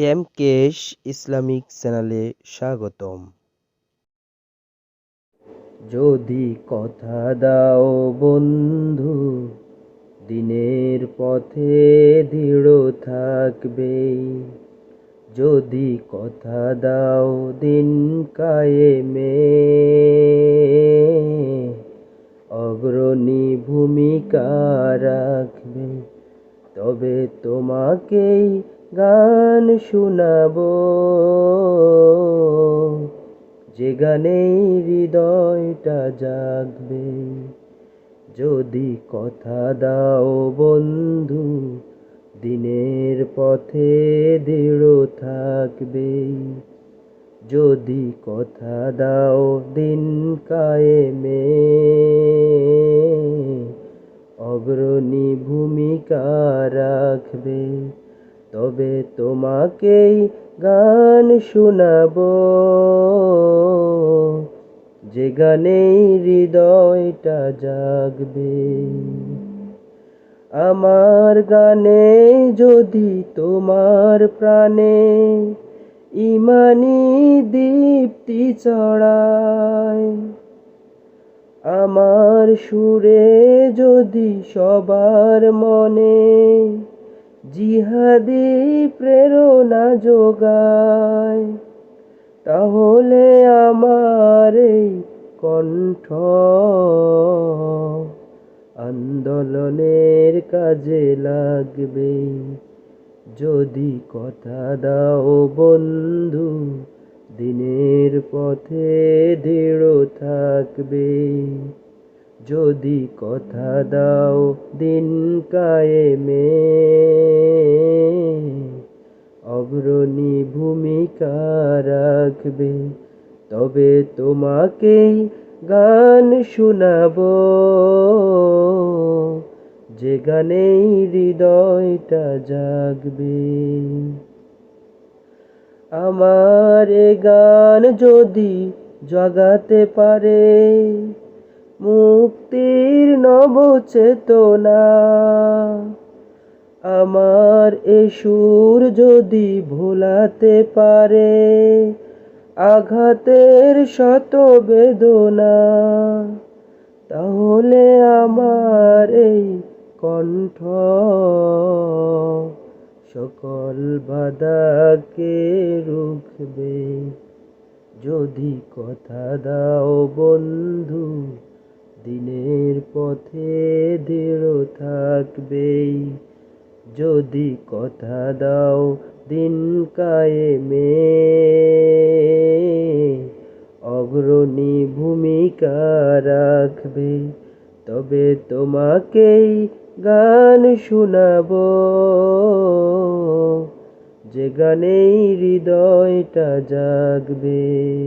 M কেশ Islamic চ্যানেলে স্বাগতম। যদি কথা দাও বন্ধু, দিনের পথে দৃঢ় থাকবে। যদি কথা দাও দিন কায়েমে, অগ্রণী ভূমিকা রাখবে, তবে তোমাকেই গান শোনাবো। যে গানেই হৃদয়টা জাগবে, যদি কথা দাও বন্ধু, দিনের পথে দৃঢ় থাকবে। যদি কথা দাও দিন কায়েমে, অগ্রণী ভূমিকা রাখবে। তবে তোমাকেই গান শোনাবো। যে গানেই হৃদয়টা জাগবে, আমার গানে যদি তোমার প্রাণে ইমানি দীপ্তি চড়ায় আমার সুরে যদি সবার মনে জিহাদি প্রেরণা যোগায়, তাহলে আমার এই কণ্ঠ আন্দোলনের কাজে লাগবে। যদি কথা দাও বন্ধু, দিনের পথে দৃঢ় থাকবে। যদি কথা দাও দিন কায়েমে। অগ্রণী ভূমিকা রাখবে, তবে তোমাকেই গান শোনাবো। যে গানেই হৃদয়টা জাগবে, আমার গান যদি জগাতে পারে মুক্তির নব চেতনা আমার এ সুর যদি ভোলাতে পারে, আঘাতের শত বেদনা, তাহলে আমার এই কণ্ঠ সকল বাধাকে রুখবে। যদি কথা দাও বন্ধু দিনের পথে দৃঢ় থাকবেই। যদি কথা দাও দিন কায়েমে। অগ্রণী ভূমিকা রাখবে, তবে তোমাকেই গান শোনাব। যে গানেই হৃদয়টা জাগবে।